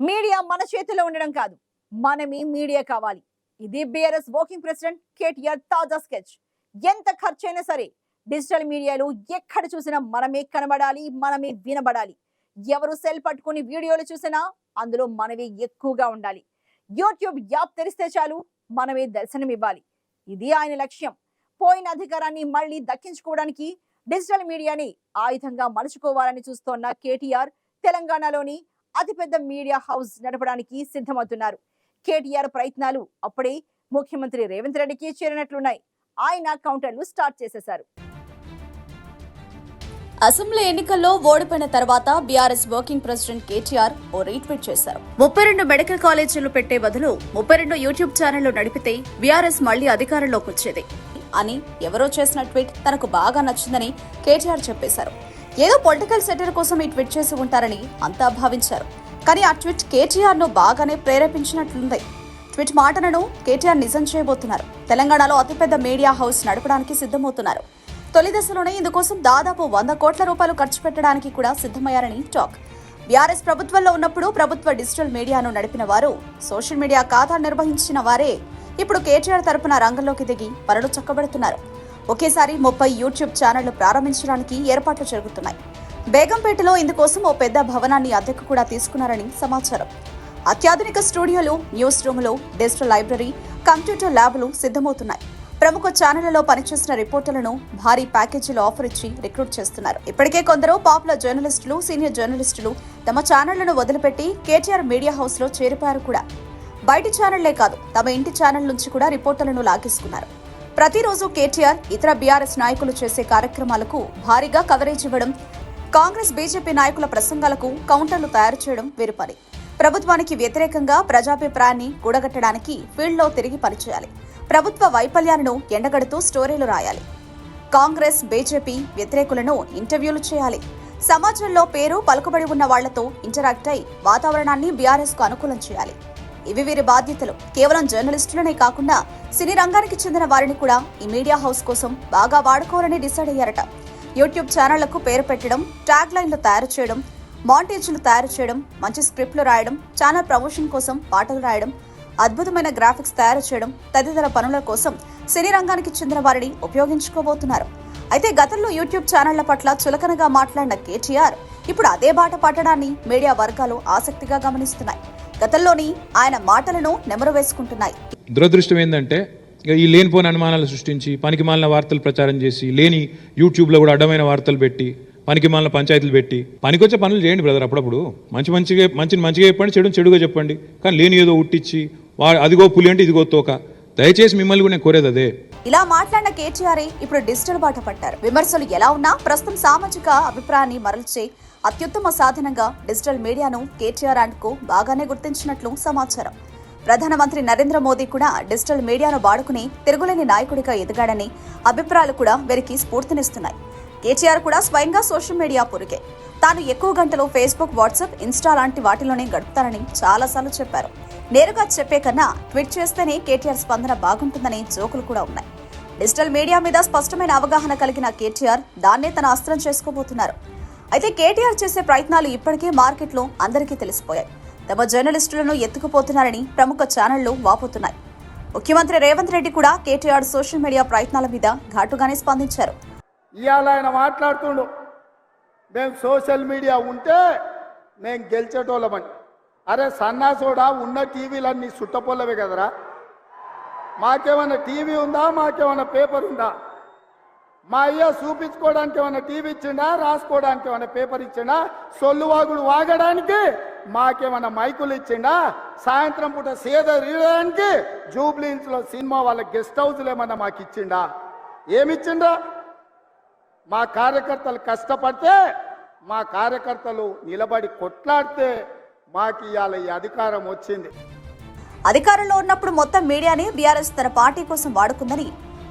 Media మన చేతిలో ఉండడం కాదు. మనమే మీడియా కావాలి. ఇది బీఆర్ఎస్ వర్కింగ్ ప్రెసిడెంట్ కేటీఆర్ తాజా స్కెచ్. ఎంత ఖర్చైనా సరే డిజిటల్ మీడియాలో ఎక్కడ చూసినా మనమే కనబడాలి మనమే వినబడాలి. ఎవరు సెల్ పట్టుకుని వీడియోలు చూసినా అందులో మనమే ఎక్కువగా ఉండాలి. యూట్యూబ్ యాప్ తెరిస్తే చాలు మనమే దర్శనమివ్వాలి ఇది ఆయన లక్ష్యం. పోయిన అధికారాన్ని మళ్ళీ దక్కించుకోవడానికి డిజిటల్ మీడియాని ఆయుధంగా మలుచుకోవాలని చూస్తోన్న కేటీఆర్ తెలంగాణలోని అతిపెద్ద మీడియా హౌస్ నడపడానికి సిద్ధమవుతున్నారు. కేటీఆర్ ప్రయత్నాలు అప్పుడే ముఖ్యమంత్రి రేవంత్ రెడ్డికి చేరినట్లున్నాయి. ఆయన కౌంటర్లు స్టార్ట్ చేసేశారు. అసెంబ్లీ ఎన్నికల్లో ఓడిపోయిన తర్వాత బీఆర్ఎస్ వర్కింగ్ ప్రెసిడెంట్ కేటీఆర్ ఓ రీట్వీట్ చేశారు. ముప్పై రెండు మెడికల్ కాలేజీలు పెట్టే బదులు ముప్పై రెండు యూట్యూబ్ ఛానళ్ళు నడిపితే బీఆర్ఎస్ మళ్ళీ అధికారంలోకి వచ్చేది. అని ఎవరో చేసిన ట్వీట్ తనకు బాగా నచ్చిందని కేటీఆర్ చెప్పేశారు. ఏదో పొలిటికల్ సెటర్ కోసం ఈ ట్వీట్ చేసి ఉంటారని అంతా భావించారు. కానీ ఆ ట్వీట్ కేటీఆర్ను బాగానే ప్రేరేపించినట్లుంది. ట్వీట్ మాటలను కేటీఆర్ నిజం చేయబోతున్నారు. తెలంగాణలో అతిపెద్ద మీడియా హౌస్ నడపడానికి సిద్ధమవుతున్నారు. తొలి దశలోనే ఇందుకోసం దాదాపు వంద కోట్ల రూపాయలు ఖర్చు పెట్టడానికి కూడా సిద్ధమయ్యారని టాక్. బీఆర్ఎస్ ప్రభుత్వంలో ఉన్నప్పుడు ప్రభుత్వ డిజిటల్ మీడియాను నడిపిన వారు సోషల్ మీడియా ఖాతా నిర్వహించిన వారే ఇప్పుడు కేటీఆర్ తరపున రంగంలోకి దిగి పనులు చక్కబెడుతున్నారు. ఒకేసారి ముప్పై యూట్యూబ్ ఛానళ్ళు ప్రారంభించడానికి ఏర్పాట్లు జరుగుతున్నాయి. బేగంపేటలో ఇందుకోసం ఓ పెద్ద భవనాన్ని అద్దెకు కూడా తీసుకున్నారని సమాచారం. అత్యాధునిక స్టూడియోలు న్యూస్ రూములు డిజిటల్ లైబ్రరీ కంప్యూటర్ ల్యాబ్లు సిద్ధమవుతున్నాయి. ప్రముఖ ఛానళ్ళలో పనిచేసిన రిపోర్టర్లను భారీ ప్యాకేజీలు ఆఫర్ ఇచ్చి రిక్రూట్ చేస్తున్నారు. ఇప్పటికే కొందరు పాపులర్ జర్నలిస్టులు సీనియర్ జర్నలిస్టులు తమ ఛానళ్ళను వదిలిపెట్టి కేటీఆర్ మీడియా హౌస్లో చేరిపోయారు కూడా. బయటి ఛానళ్ళే కాదు తమ ఇంటి ఛానల్ నుంచి కూడా రిపోర్టర్లను లాగేసుకున్నారు. ప్రతిరోజు కేటీఆర్ ఇతర బీఆర్ఎస్ నాయకులు చేసే కార్యక్రమాలకు భారీగా కవరేజ్ ఇవ్వడం కాంగ్రెస్ బీజేపీ నాయకుల ప్రసంగాలకు కౌంటర్లు తయారు చేయడం వీరి పని. ప్రభుత్వానికి వ్యతిరేకంగా ప్రజాభిప్రాయాన్ని కూడగట్టడానికి ఫీల్డ్లో తిరిగి పనిచేయాలి. ప్రభుత్వ వైఫల్యాలను ఎండగడుతూ స్టోరీలు రాయాలి. కాంగ్రెస్ బీజేపీ వ్యతిరేకులను ఇంటర్వ్యూలు చేయాలి. సమాజంలో పేరు పలుకుబడి ఉన్న వాళ్ళతో ఇంటరాక్ట్ అయి వాతావరణాన్ని బీఆర్ఎస్కు అనుకూలం చేయాలి. ఇవి వీరి బాధ్యతలు. కేవలం జర్నలిస్టులనే కాకుండా సినీ రంగానికి చెందిన వారిని కూడా ఈ మీడియా హౌస్ కోసం బాగా వాడుకోవాలని డిసైడ్ అయ్యారట. యూట్యూబ్ ఛానళ్ళకు పేరు పెట్టడం ట్యాగ్ లైన్లు తయారు చేయడం మాంటేజ్లు తయారు చేయడం మంచి స్క్రిప్ట్లు రాయడం ఛానల్ ప్రమోషన్ కోసం పాటలు రాయడం అద్భుతమైన గ్రాఫిక్స్ తయారు చేయడం తదితర పనుల కోసం సినీ రంగానికి చెందిన వారిని ఉపయోగించుకోబోతున్నారు. అయితే గతంలో యూట్యూబ్ ఛానళ్ళ పట్ల చులకనగా మాట్లాడిన కేటీఆర్ ఇప్పుడు అదే బాట పట్టడాన్ని మీడియా వర్గాలు ఆసక్తిగా గమనిస్తున్నాయి. గతంలోని ఆయన మాటలను నెమరు వేసుకుంటున్నాయి దురదృష్టం ఏంటంటే ఈ లేనిపోని అనుమానాలు సృష్టించి పనికి మాలిన వార్తలు ప్రచారం చేసి లేని యూట్యూబ్లో కూడా అడ్డమైన వార్తలు పెట్టి పనికి మాలిన పంచాయతీలు పెట్టి పనికొచ్చే పనులు చేయండి బ్రదర్ అప్పుడప్పుడు. మంచి మంచిగా మంచిని మంచిగా చెప్పండి చెడు చెడుగా చెప్పండి. కానీ లేని ఏదో ఉట్టించి వా అదిగో పులి అంటే ఇదిగో తోక. దయచేసి మిమ్మల్ని కూడా నేను కోరేది అదే. ఇలా మాట్లాడిన కేటీఆర్ ఇప్పుడు డిజిటల్ బాట పట్టారు. విమర్శలు ఎలా ఉన్నా ప్రస్తుతం సామాజిక అభిప్రాయాన్ని మరల్చే అత్యుత్తమ సాధనంగా డిజిటల్ మీడియాను కేటీఆర్ అండ్ కో బాగానే గుర్తించినట్లు సమాచారం. ప్రధానమంత్రి నరేంద్ర మోదీ కూడా డిజిటల్ మీడియాను వాడుకుని తిరుగులేని నాయకుడిగా ఎదిగాడని అభిప్రాయాలు కూడా వీరికి స్ఫూర్తినిస్తున్నాయి. కేటీఆర్ కూడా స్వయంగా సోషల్ మీడియా పురిగే. తాను ఎక్కువ గంటలు ఫేస్బుక్ వాట్సాప్ ఇన్స్టా లాంటి వాటిలోనే గడుపుతానని చాలాసార్లు చెప్పారు. నేరుగా చెప్పే కన్నా ట్వీట్ చేస్తేనే కేటీఆర్ స్పందన బాగుంటుందనే జోకులు కూడా ఉన్నాయి. డిజిటల్ మీడియా మీద స్పష్టమైన అవగాహన కలిగిన కేటీఆర్ దాన్నే తన అస్త్రం చేసుకోబోతున్నారు. అయితే కేటీఆర్ చేసే ప్రయత్నాలు ఇప్పటికే మార్కెట్లో అందరికీ తెలిసిపోయాయి. తమ జర్నలిస్టులను ఎత్తుకుపోతున్నారని ప్రముఖ ఛానళ్ళు వాపోతున్నాయి. ముఖ్యమంత్రి రేవంత్ రెడ్డి కూడా కేటీఆర్ సోషల్ మీడియా ప్రయత్నాల మీద ఘాటుగానే స్పందించారు. ఇవాళ ఆయన మాట్లాడుతుండు మేము సోషల్ మీడియా ఉంటే మేము గెలిచేటోళ్ళమని. అరే సన్నాసోడా ఉన్న టీవీలన్నీ సుట్టపొల్లవే కదరా? మాకేమైనా టీవీ ఉందా? మాకేమైనా పేపర్ ఉందా? మా అయ్య చూపించుకోవడానికి ఏమైనా టీవీ ఇచ్చిండా? రాసుకోవడానికి ఏమైనా పేపర్ ఇచ్చిండా? సొల్లు వాగుడు వాగడానికి మాకేమైనా మైకులు ఇచ్చిండా? సాయంత్రం పూట సేద తీయడానికి జూబ్లీన్స్లో సినిమా వాళ్ళ గెస్ట్ హౌస్లు ఏమన్నా మాకు ఇచ్చిండా? ఏమిచ్చిండా? మా కార్యకర్తలు కష్టపడితే మా కార్యకర్తలు నిలబడి కొట్లాడితే మాకు ఇవాళ ఈ అధికారం వచ్చింది. అధికారంలో ఉన్నప్పుడు మొత్తం మీడియాని బీఆర్ఎస్ తన పార్టీ కోసం వాడుకుందని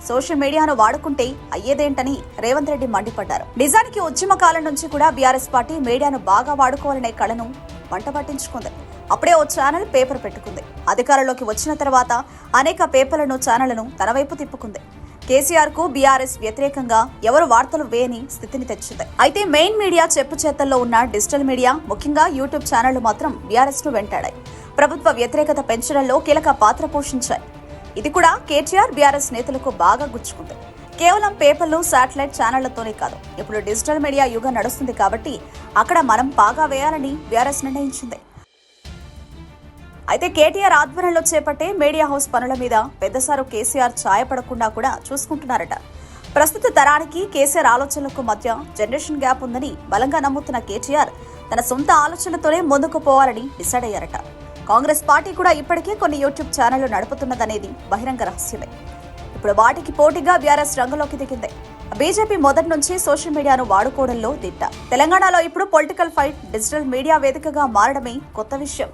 సోషల్ మీడియాను వాడుకుంటే అయ్యేదేంటని రేవంత్ రెడ్డి మండిపడ్డారు. నిజానికి ఉద్యమ కాలం నుంచి కూడా బీఆర్ఎస్ పార్టీ మీడియాను బాగా వాడుకోవాలనే కళను వంట పట్టించుకుంది. అప్పుడే ఓ ఛానల్ పేపర్ పెట్టుకుంది. అధికారంలోకి వచ్చిన తర్వాత అనేక పేపర్లను ఛానళ్ళను తన వైపు తిప్పుకుంది. కేసీఆర్కు బీఆర్ఎస్ వ్యతిరేకంగా ఎవరు వార్తలు వేయని స్థితిని తెచ్చింది. అయితే మెయిన్ మీడియా చెప్పు చేతల్లో ఉన్న డిజిటల్ మీడియా ముఖ్యంగా యూట్యూబ్ ఛానళ్ళు మాత్రం బీఆర్ఎస్ను వెంటాడాయి. ప్రభుత్వ వ్యతిరేకత పెంచడంలో కీలక పాత్ర పోషించాయి. ఇది కూడా కేటీఆర్ బీఆర్ఎస్ నేతలకు బాగా గుచ్చుకుంది. కేవలం పేపర్లు శాటిలైట్ ఛానళ్ళతోనే కాదు ఇప్పుడు డిజిటల్ మీడియా యుగం నడుస్తుంది కాబట్టి అక్కడ మనం బాగా వేయాలని బీఆర్ఎస్ నిర్ణయించింది. అయితే కేటీఆర్ ఆధ్వర్యంలో చేపట్టే మీడియా హౌస్ పనుల మీద పెద్దసారు కేసీఆర్ ఛాయపడకుండా కూడా చూసుకుంటున్నారట. ప్రస్తుత తరానికి కేసీఆర్ ఆలోచనలకు మధ్య జనరేషన్ గ్యాప్ ఉందని బలంగా నమ్ముతున్న కేటీఆర్ తన సొంత ఆలోచనతోనే ముందుకు పోవాలని డిసైడ్ అయ్యారట. కాంగ్రెస్ పార్టీ కూడా ఇప్పటికే కొన్ని యూట్యూబ్ ఛానళ్ళు నడుపుతున్నదనేది బహిరంగ రహస్యమే. ఇప్పుడు వాటికి పోటీగా బీఆర్ఎస్ రంగంలోకి దిగింది. బీజేపీ మొదటి నుంచి సోషల్ మీడియాను వాడుకోవడంలో దిట్ట. తెలంగాణలో ఇప్పుడు పొలిటికల్ ఫైట్ డిజిటల్ మీడియా వేదికగా మారడమే కొత్త విషయం.